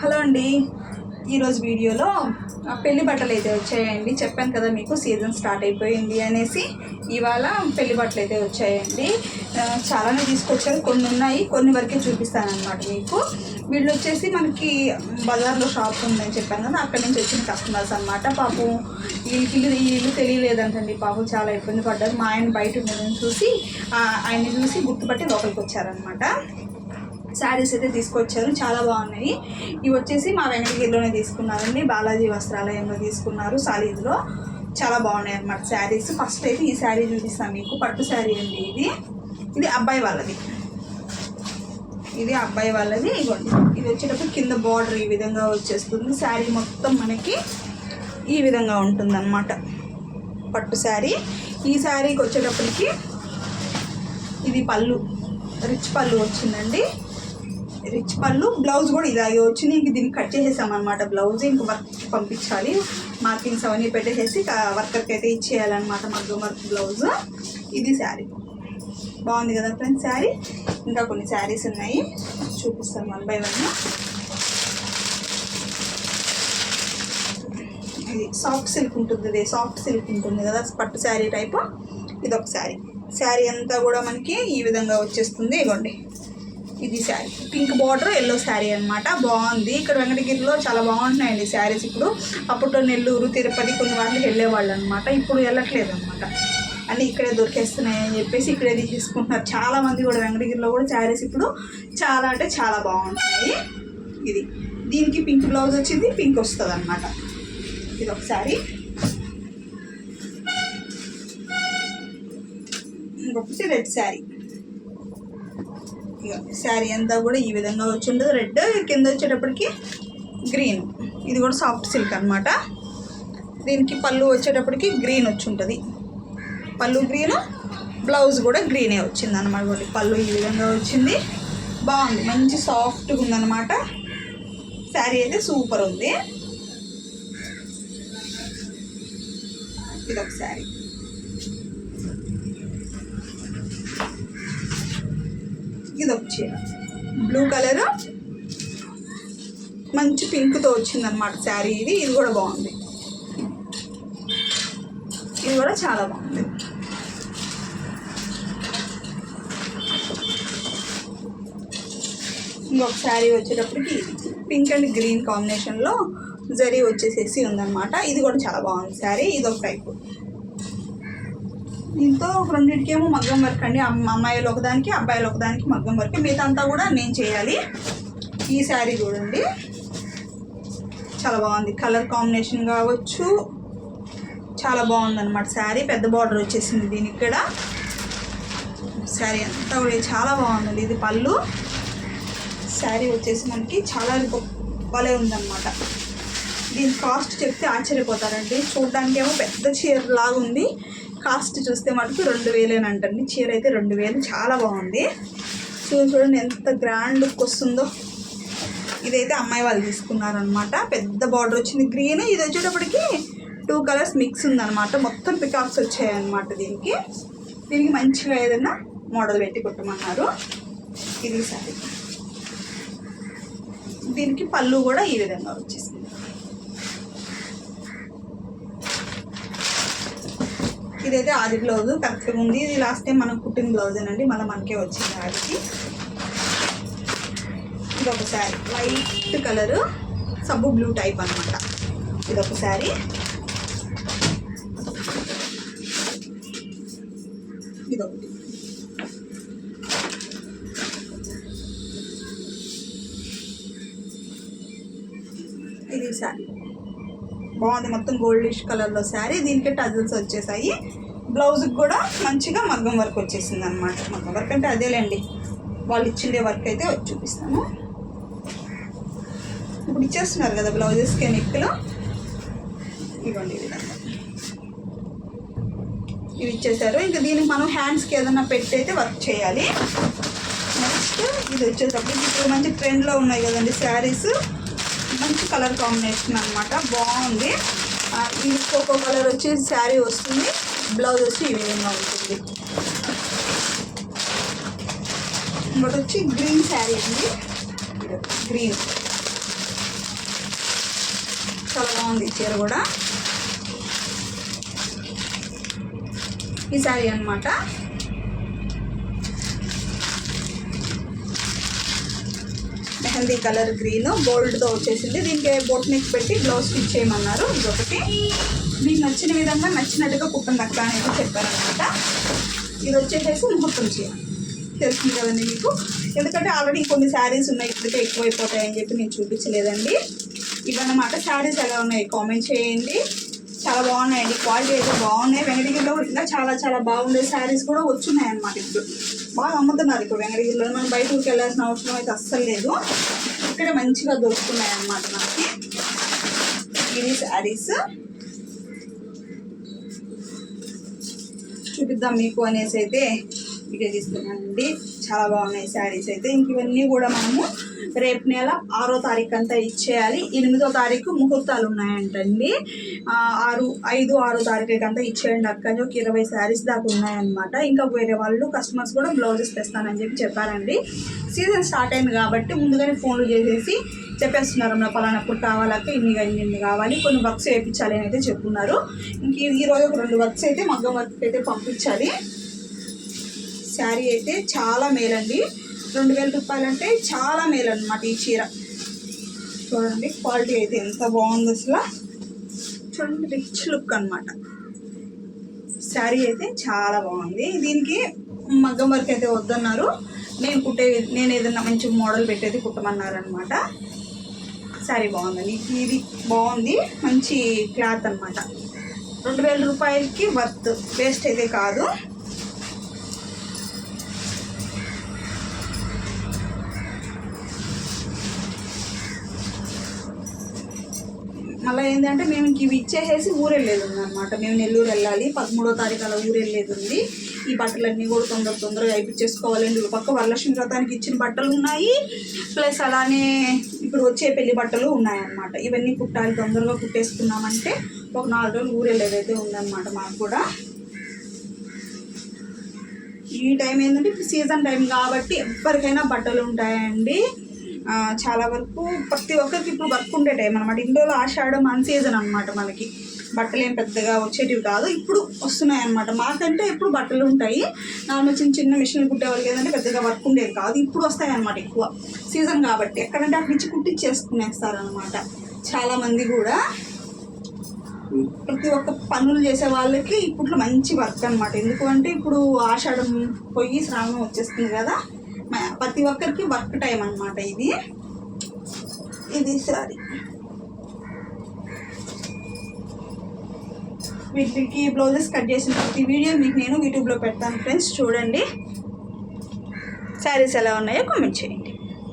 Hello అండి. ఈరోజు వీడియోలో పెళ్ళి బట్టలు అయితే వచ్చాయండి. చెప్పాను కదా మీకు సీజన్ స్టార్ట్ అయిపోయింది అనేసి ఇవాళ పెళ్ళి బట్టలు అయితే వచ్చాయండి. చాలానే తీసుకొచ్చారు. కొన్ని ఉన్నాయి. కొన్ని వరకే చూపిస్తాను అనమాట మీకు. వీళ్ళు వచ్చేసి మనకి బజార్లో షాప్ ఉందని చెప్పాను కదా అక్కడి నుంచి వచ్చిన కస్టమర్స్ అనమాట పాపం వీళ్ళకి ఇల్లు తెలియలేదంటండి. పాపం చాలా ఇబ్బంది పడ్డారు. మా ఆయన బయట ఉండదని చూసి ఆయన్ని చూసి గుర్తుపట్టి లోపలికి వచ్చారనమాట శారీస్ అయితే తీసుకొచ్చారు. చాలా బాగున్నాయి. ఇవి వచ్చేసి మా వెంకటగిరిలోనే తీసుకున్నారండి. బాలాజీ వస్త్రాలయంలో తీసుకున్నారు సాలీజ్లో చాలా బాగున్నాయి అన్నమాట శారీస్. ఫస్ట్ అయితే ఈ శారీ చూపిస్తాను మీకు. పట్టు శారీ అండి ఇది. ఇది అబ్బాయి వాళ్ళది. ఇది అబ్బాయి వాళ్ళది. ఇవ్వండి ఇది వచ్చేటప్పుడు కింద బార్డర్ ఈ విధంగా వచ్చేస్తుంది. శారీ మొత్తం మనకి ఈ విధంగా ఉంటుందన్నమాట. పట్టు శారీ. ఈ శారీకి వచ్చేటప్పటికి ఇది పళ్ళు. రిచ్ పళ్ళు వచ్చిందండి. రిచ్ పళ్ళు. బ్లౌజ్ కూడా ఇలాగే వచ్చింది. ఇంక దీన్ని కట్ చేసేసాం అనమాట బ్లౌజ్ ఇంక వర్క్ పంపించాలి. మార్కింగ్స్ అవన్నీ పెట్టేసేసి వర్కర్కి అయితే ఇచ్చేయాలన్నమాట మగ్గం వర్క్ బ్లౌజ్. ఇది శారీ. బాగుంది కదా ఫ్రెండ్స్ శారీ? ఇంకా కొన్ని శారీస్ ఉన్నాయి. చూపిస్తాను వన్ బై వన్. ఇది సాఫ్ట్ సిల్క్ ఉంటుంది. ఇది సాఫ్ట్ సిల్క్ ఉంటుంది కదా పట్టు శారీ టైప్. ఇది ఒక శారీ. శారీ అంతా కూడా మనకి ఈ విధంగా వచ్చేస్తుంది. ఇవ్వండి ఇది sari pink border yellow sari అనమాట బాగుంది. ఇక్కడ వెంకటగిరిలో చాలా బాగుంటున్నాయండి శారీస్ ఇప్పుడు. అప్పుడు నెల్లూరు తిరుపతి కొన్ని వాటికి వెళ్ళేవాళ్ళు అనమాట ఇప్పుడు వెళ్ళట్లేదు అనమాట అన్నీ ఇక్కడే దొరికేస్తున్నాయి అని చెప్పేసి ఇక్కడే తీసుకుంటున్నారు. చాలా మంది కూడా వెంకటగిరిలో కూడా శారీస్ ఇప్పుడు చాలా అంటే చాలా బాగుంటున్నాయి. ఇది. దీనికి పింక్ బ్లౌజ్ వచ్చింది పింక్ వస్తుంది అనమాట ఇది ఒక శారీ ఇంకొకటి రెడ్ శారీ శారీ అంతా కూడా ఈ విధంగా వచ్చి ఉంటుంది రెడ్ కింద వచ్చేటప్పటికి గ్రీన్. ఇది కూడా సాఫ్ట్ సిల్క్ అనమాట దీనికి పళ్ళు వచ్చేటప్పటికి గ్రీన్ వచ్చి ఉంటుంది పళ్ళు గ్రీన్ బ్లౌజ్ కూడా గ్రీనే వచ్చింది అనమాట పళ్ళు ఈ విధంగా వచ్చింది. బాగుంది మంచి సాఫ్ట్గా ఉందన్నమాట. శారీ అయితే సూపర్ ఉంది. ఇది ఒక శారీ. ఇది ఒక చీర. బ్లూ కలర్ మంచి పింక్తో వచ్చిందనమాట శారీ ఇది. ఇది కూడా బాగుంది. ఇది కూడా చాలా బాగుంది. ఇంకొక శారీ వచ్చేటప్పటికి పింక్ అండ్ గ్రీన్ కాంబినేషన్లో జరీ వచ్చేసేసి ఉందన్నమాట. ఇది కూడా చాలా బాగుంది శారీ. ఇది ఒక టైపు దీంతో రెండింటికేమో మగ్గం వర్క్ అండి అమ్మాయిలు ఒకదానికి అబ్బాయిలు ఒకదానికి మగ్గం వర్క్. మిగతా అంతా కూడా నేను చేయాలి. ఈ శారీ చూడండి. చాలా బాగుంది. కలర్ కాంబినేషన్ కావచ్చు. చాలా బాగుందన్నమాట శారీ. పెద్ద బార్డర్ వచ్చేసింది దీనికి ఇక్కడ. శారీ అంతా కూడా చాలా బాగుందండి. ఇది పళ్ళు. శారీ వచ్చేసి మనకి చాలా గొప్పలే ఉందన్నమాట. దీని కాస్ట్ చెప్తే ఆశ్చర్యపోతారండి. చూడడానికి ఏమో పెద్ద చీర లాగా ఉంది కాస్ట్ చూస్తే మటుకు రెండు వేలేనంటండి చీర అయితే రెండు వేలు. చాలా బాగుంది. చూడండి చూడండి ఎంత గ్రాండ్ లుక్ వస్తుందో. ఇదైతే అమ్మాయి వాళ్ళు తీసుకున్నారనమాట పెద్ద బార్డర్ వచ్చింది. గ్రీన్ ఇది వచ్చేటప్పటికి టూ కలర్స్ మిక్స్ ఉందన్నమాట. మొత్తం పికాక్స్ వచ్చాయన్నమాట దీనికి. దీనికి మంచిగా ఏదైనా మోడల్ పెట్టి కుట్టమన్నారు. ఇది సారీ. దీనికి పళ్ళు కూడా ఈ విధంగా వచ్చేసింది ఇదైతే ఆది బ్లౌజ్. కరెక్ట్గా ఉంది ఇది లాస్ట్ టైం మనం కుట్టిన బ్లౌజ్ అండి. మళ్ళీ మనకే వచ్చింది ఆదికి. ఇది ఒక శారీ. వైట్ కలర్ సబ్బు బ్లూ టైప్ అనమాట ఇది ఒక శారీ. ఇదొకటి. ఇది శారీ. బాగుంది. మొత్తం గోల్డిష్ కలర్లో శారీ. దీనికి టజల్స్ వచ్చేసాయి. బ్లౌజ్కి కూడా మంచిగా మగ్గం వర్క్ వచ్చేసింది అనమాట మగ్గం వర్క్ అంటే అదేలేండి. వాళ్ళు ఇచ్చిండే వర్క్ అయితే వచ్చి చూపిస్తాను. ఇప్పుడు ఇచ్చేస్తున్నారు కదా బ్లౌజెస్కి నెక్లో ఇవ్వండి ఈ విధంగా. ఇవి ఇచ్చేసారు. ఇంకా దీనికి మనం హ్యాండ్స్కి ఏదైనా పెట్టి అయితే వర్క్ చేయాలి. నెక్స్ట్ ఇది వచ్చేటప్పుడు ఇప్పుడు మంచి ట్రెండ్లో ఉన్నాయి కదండి శారీస్. మంచి కలర్ కాంబినేషన్ అనమాట బాగుంది. ఇంకొక కలర్ వచ్చి శారీ వస్తుంది. బ్లౌజ్ వచ్చి ఈ విధంగా ఉంటుంది. ఇంకోటి వచ్చి గ్రీన్ శారీ అండి. గ్రీన్. చాలా బాగుంది చీర కూడా. ఈ శారీ అనమాట మెహందీ కలర్ గ్రీన్ గోల్డ్తో వచ్చేసింది. దీనికి బోట్ నెక్ పెట్టి బ్లౌజ్ స్టిచ్ చేయమన్నారు. ఇదొకటి. మీకు నచ్చిన విధంగా నచ్చినట్టుగా కుట్టం అక్క అనేది చెప్పారనమాట. ఇది వచ్చేసేసి ముహూర్తం చీర. తెలుస్తుంది కదండి మీకు? ఎందుకంటే ఆల్రెడీ కొన్ని శారీస్ ఉన్నాయి ఇప్పటికే ఎక్కువైపోతాయని చెప్పి నేను చూపించలేదండి. ఇవన్నమాట శారీస్ ఎలా ఉన్నాయి కామెంట్ చేయండి. చాలా బాగున్నాయండి. క్వాలిటీ అయితే బాగున్నాయి. వెంకటగిరిలో ఇంకా చాలా చాలా బాగుండే శారీస్ కూడా వచ్చున్నాయి అన్నమాట ఇప్పుడు. బాగా అమ్ముతున్నారు ఇప్పుడు వెంకటగిరిలో. మనం బయట ఊరికి వెళ్ళాల్సిన అవసరం అయితే అస్సలు లేదు. ఇక్కడ మంచిగా దొరుకుతున్నాయి అన్నమాట మనకి. ఇది శారీస్. చూపిద్దాం మీకు అనేసి అయితే. వీడియో తీసుకున్నానండి. చాలా బాగున్నాయి శారీస్ అయితే. ఇంక ఇవన్నీ కూడా మనము రేపు నెల ఆరో తారీఖు అంతా ఇచ్చేయాలి. ఎనిమిదో తారీఖు ముహూర్తాలు ఉన్నాయంటండి. ఆరు ఐదు ఆరో తారీఖుకి అంతా ఇచ్చేయండి అక్క ఒక ఇరవై శారీస్ దాకా ఉన్నాయన్నమాట. ఇంకా వేరే వాళ్ళు కస్టమర్స్ కూడా బ్లౌజెస్ తెస్తానని చెప్పి చెప్పారండి. సీజన్ స్టార్ట్ అయింది కాబట్టి ముందుగానే ఫోన్లు చేసేసి చెప్పేస్తున్నారు. నా పలానప్పుడు కావాలక్క ఇన్ని ఇన్ని ఇన్ని కావాలి కొన్ని వర్క్స్ వేయించాలి అని అయితే చెప్పున్నారు. ఇంక ఈరోజు ఒక రెండు వర్క్స్ అయితే మగ్గం వర్క్ అయితే పంపించాలి. శారీ అయితే చాలా మేలండి. రెండు వేల రూపాయలు అంటే చాలా మేలు అనమాట ఈ చీర. చూడండి క్వాలిటీ అయితే ఎంత బాగుంది అసలు. చూడండి రిచ్ లుక్ అనమాట శారీ అయితే చాలా బాగుంది. దీనికి మగ్గం వర్క్ అయితే వద్దన్నారు. నేను కుట్టే నేను ఏదైనా మంచి మోడల్ పెట్టేది కుట్టమన్నారు అనమాట శారీ బాగుందండి ఇది బాగుంది మంచి క్లాత్ అన్నమాట. రెండు వేల రూపాయలకి వర్త్ వేస్ట్ అయితే కాదు. మళ్ళీ ఏంటంటే మేము ఇంక ఇవి ఇచ్చేసేసి ఊరు వెళ్ళేది ఉందన్నమాట మేము నెల్లూరు వెళ్ళాలి పదమూడో తారీఖు అలా ఊరు వెళ్ళేది ఉంది ఈ బట్టలన్నీ కూడా తొందర తొందరగా అయిపించేసుకోవాలండి. ఒక పక్క వరలక్ష్మి వ్రతానికి ఇచ్చిన బట్టలు ఉన్నాయి. ప్లస్ అలానే ఇప్పుడు వచ్చే పెళ్ళి బట్టలు ఉన్నాయన్నమాట. ఇవన్నీ కుట్టాలి తొందరగా కుట్టేసుకున్నామంటే ఒక నాలుగు రోజులు ఊరు వెళ్ళేదైతే ఉందన్నమాట మాకు కూడా. ఈ టైం ఏంటంటే ఇప్పుడు సీజన్ టైం కాబట్టి ఎవరికైనా బట్టలు ఉంటాయండి. చాలా వరకు ప్రతి ఒక్కరికి ఇప్పుడు వర్క్ ఉండే టైం అనమాట ఇండోలో ఆషాఢం అన్ సీజన్ అనమాట మనకి. బట్టలు ఏం పెద్దగా వచ్చేటివి కాదు ఇప్పుడు వస్తున్నాయి అనమాట మాకంటే ఇప్పుడు బట్టలు ఉంటాయి. నార్మల్ చిన్న చిన్న మిషన్లు కుట్టేవాళ్ళకి ఏంటంటే పెద్దగా వర్క్ ఉండేది కాదు. ఇప్పుడు వస్తాయి అనమాట ఎక్కువ. సీజన్ కాబట్టి ఎక్కడంటే అక్కడి నుంచి కుట్టించేసుకునేస్తారనమాట చాలామంది కూడా ప్రతి ఒక్క పనులు చేసే వాళ్ళకి ఇప్పుడు మంచి వర్క్ అనమాట ఎందుకు అంటే ఇప్పుడు ఆషాఢం పోయి శ్రావణం వచ్చేస్తుంది కదా. ప్రతి ఒక్కరికి వర్క్ టైం అన్నమాట ఇది. ఇది సారీ. వీటికి బ్లౌజెస్ కట్ చేసిన ప్రతి వీడియో మీకు నేను యూట్యూబ్లో పెడతాను ఫ్రెండ్స్. చూడండి. శారీస్ ఎలా ఉన్నాయో కామెంట్ చేయండి.